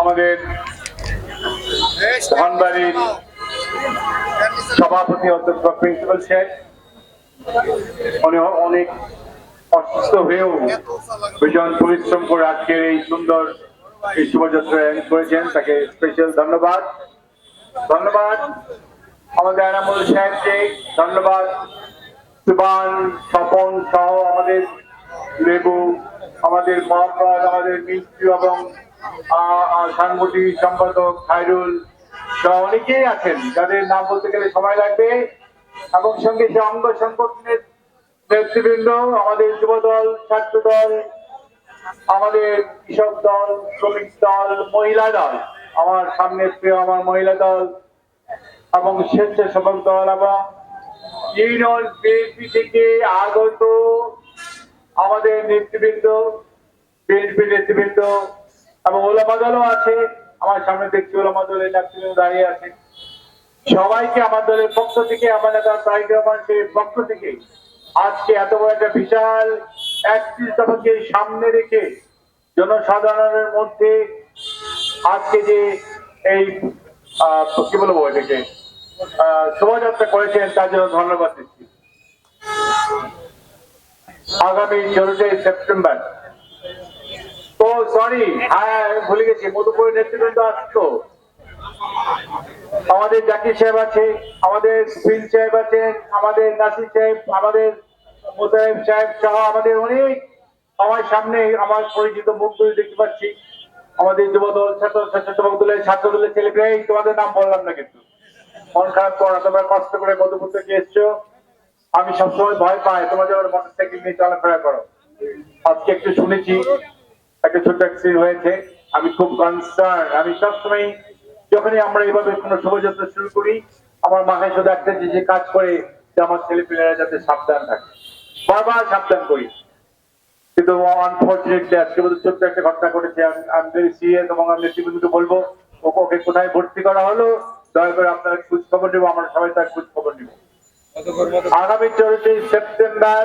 আমাদের ধনবাড়ির সভাপতি অধ্যক্ষ প্রিন্সিপাল শেখ উনি অনেক অসুস্থ হয়েও ভীষণ পরিশ্রম করে আজকের এই সুন্দর এই শোভাযাত্রা করেছেন, তাকে স্পেশাল ধন্যবাদ। ধন্যবাদ আমাদের এনামুল সাহেবকে, ধন্যবাদ সুবান, স্বপন সহ আমাদের লেবু, আমাদের মহাপ্রাদ আমাদের মিষ্টি এবং সাংগঠনিক সম্পাদক খায়রুল সহ অনেকেই আছেন, যাদের নাম বলতে গেলে সময় লাগবে। এবং সঙ্গে যে অঙ্গ সংগঠনের নেতৃবৃন্দ, আমাদের যুবদল ছাত্র দল আমাদের কৃষক দল, শ্রমিক দল, মহিলা দল, আমার সামনে প্রিয় আমার মহিলা দল, এবং স্বেচ্ছাসেবক দল, এবং ইউনিয়ন বিএনপি থেকে আগত আমাদের নেতৃবৃন্দ, বিএনপি নেতৃবৃন্দ এবং ওলামা দলও আছে। আমার সামনে দেখছি ওলামা দলের নেতৃবৃন্দ দাঁড়িয়ে আছে। সবাইকে আমার দলের পক্ষ থেকে, আমার নেতা তারিক রহমানের পক্ষ থেকে আজকে এত বড় একটা বিশাল একত্রিশ দফাকে সামনে রেখে জনসাধারণের মধ্যে আজকে যে এই কি বলব এটাকে শোভাযাত্রা করেছেন তার জন্য ধন্যবাদ দিচ্ছি। আগামী চৌঠই সেপ্টেম্বর সরি হ্যাঁ আমি ভুলে গেছি, মধুপুরের নেতৃবৃন্দ আসতো। আমাদের জাকির সাহেব আছে, আমাদের প্রিন্স সাহেব আছেন আমাদের নাসির সাহেব, আমাদের মোতায়েব সাহেব সহ আমাদের অনেক আমার সামনে আমার পরিচিত মুখগুলি দেখতে পাচ্ছি। আমাদের যুবদল, ছাত্র স্বেচ্ছাসেবক দলের ছাত্র দলের এই তোমাদের নাম বললাম না কিন্তু। মন খারাপ করো, তোমরা কষ্ট করে মধুপুর থেকে এসছো। আমি সবসময় ভয় পাই তোমরা যখন মোটর সাইকেল নিয়ে চলাফেরা করো। আজকে একটু শুনেছি একটা ছোট্ট অ্যাক্সিডেন্ট হয়েছে আমি খুব কনসার্ন আমি সবসময় যখনই আমরা এইভাবে কোনো শোভাযাত্রা শুরু করি আমার মাথায় শুধু একটা যে কাজ করে যে আমার ছেলে পেলেরা যাতে সাবধান থাকে। বারবার সাবধান করি। কিন্তু আনফর্চুনেটলি আজকে বোধহয় ছোট্ট একটা ঘটনা ঘটেছে। আমি ভেরি সিরিয়াস এবং আমি নেতৃবৃন্দকে বলব ওকে কোথায় ভর্তি করা হলো দয়া করে আপনারা খোঁজ খবর নেব আমরা সবাই তার খোঁজ খবর নেব আগামী চৌঠই সেপ্টেম্বর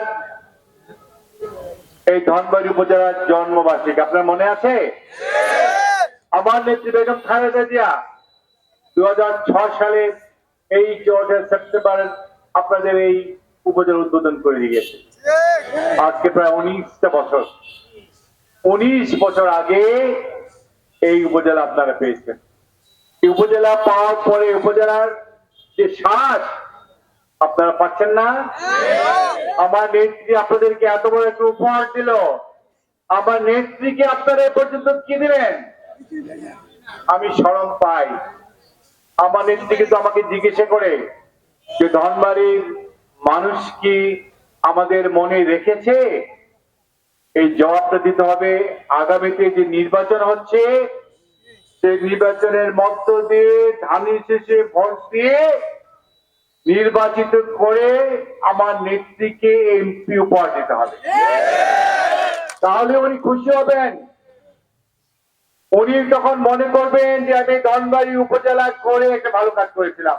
এই ধনবাড়ি উপজেলার জন্মবার্ষিকী আপনার মনে আছে? আমার নেত্রী বেগম খালেদা জিয়া দু সালে এই চৌঠা সেপ্টেম্বর আপনাদের এই উপজেলা উদ্বোধন করে দিয়ে গেছে আজকে প্রায় উনিশটা বছর। উনিশ বছর আগে এই উপজেলা আপনারা পেয়েছেন। এই উপজেলা পাওয়ার পরে উপজেলার যে শ্বাস আপনারা পাচ্ছেন না? আমার নেত্রী আপনাদেরকে এত বড় একটা উপহার দিল। আমার নেত্রীকে আপনারা এ পর্যন্ত কি দিলেন? আমি স্মরণ পাই। আমার নেত্রী কিন্তু আমাকে জিজ্ঞাসা করে যে ধনবাড়ির মানুষ কি আমাদের মনে রেখেছে? এই জবাবটা দিতে হবে। আগামীতে যে নির্বাচন হচ্ছে, সেই নির্বাচনের মধ্য দিয়ে ধানের শেষে ভোট দিয়ে নির্বাচিত করে আমার নেত্রীকে এমপি উপহার দিতে হবে। তাহলে উনি খুশি হবেন। উনি তখন মনে করবেন যে আমি ধনবাড়ি উপজেলা করে একটা ভালো কাজ করেছিলাম।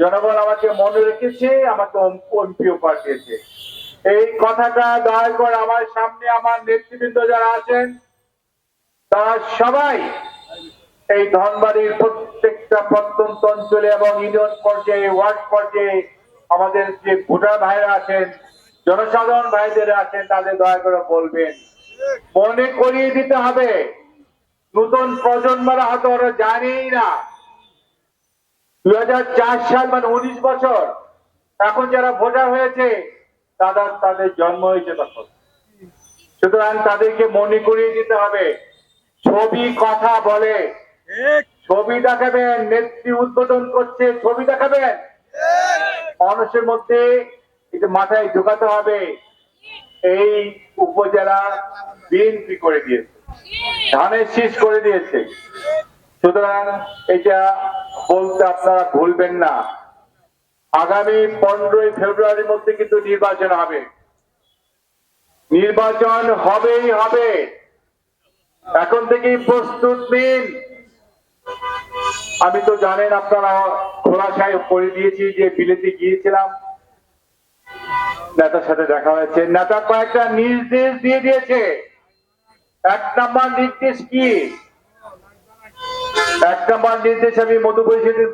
জনগণ আমাকে মনে রেখেছে, আমাকে এমপি উপহার দিয়েছে। এই কথাটা দয়া করে আমার সামনে আমার নেতৃবৃন্দ যারা আছেন, তারা সবাই এই ধনবাড়ির প্রত্যেকটা প্রত্যন্ত অঞ্চলে এবং ইউনিয়ন পর্যায়ে, ওয়ার্ড পর্যায়ে আমাদের যে ভোটার ভাইরা আছেন, জনসাধারণ ভাইদের আছেন, তাদের দয়া করে বলবেন। মনে করিয়ে দিতে হবে, নতুন প্রজন্মরা হয়তো ওরা জানেই না। দু হাজার চার সাল মানে উনিশ বছর, এখন যারা ভোটার হয়েছে তাদের তাদের জন্ম হয়েছে তখন। সুতরাং তাদেরকে মনে করিয়ে দিতে হবে, ছবি, কথা বলে ছবি দেখাবেন, নেত্রী উদ্বোধন করছে, ছবি দেখাবেন। মানুষের মধ্যে এটা মাথায় ঢোকাতে হবে। এই উপজেলা বিএনপি করে দিয়েছে। ধানের শীষ করে দিয়েছে। সুতরাং এটা বলতে আপনারা ভুলবেন না। আগামী পনেরোই ফেব্রুয়ারির মধ্যে কিন্তু নির্বাচন হবে। নির্বাচন হবেই হবে। এখন থেকেই প্রস্তুত নিন আমি তো জানেন আপনারা খোলাসায় করে দিয়েছি যে বিলেতে গিয়েছিলাম। নেতার সাথে দেখা হয়েছে। নেতা কয়েকটা নির্দেশ দিয়ে দিয়েছে। এক নাম্বার নির্দেশ কি? এক নম্বর নির্দেশ আমি মধু পরিষদের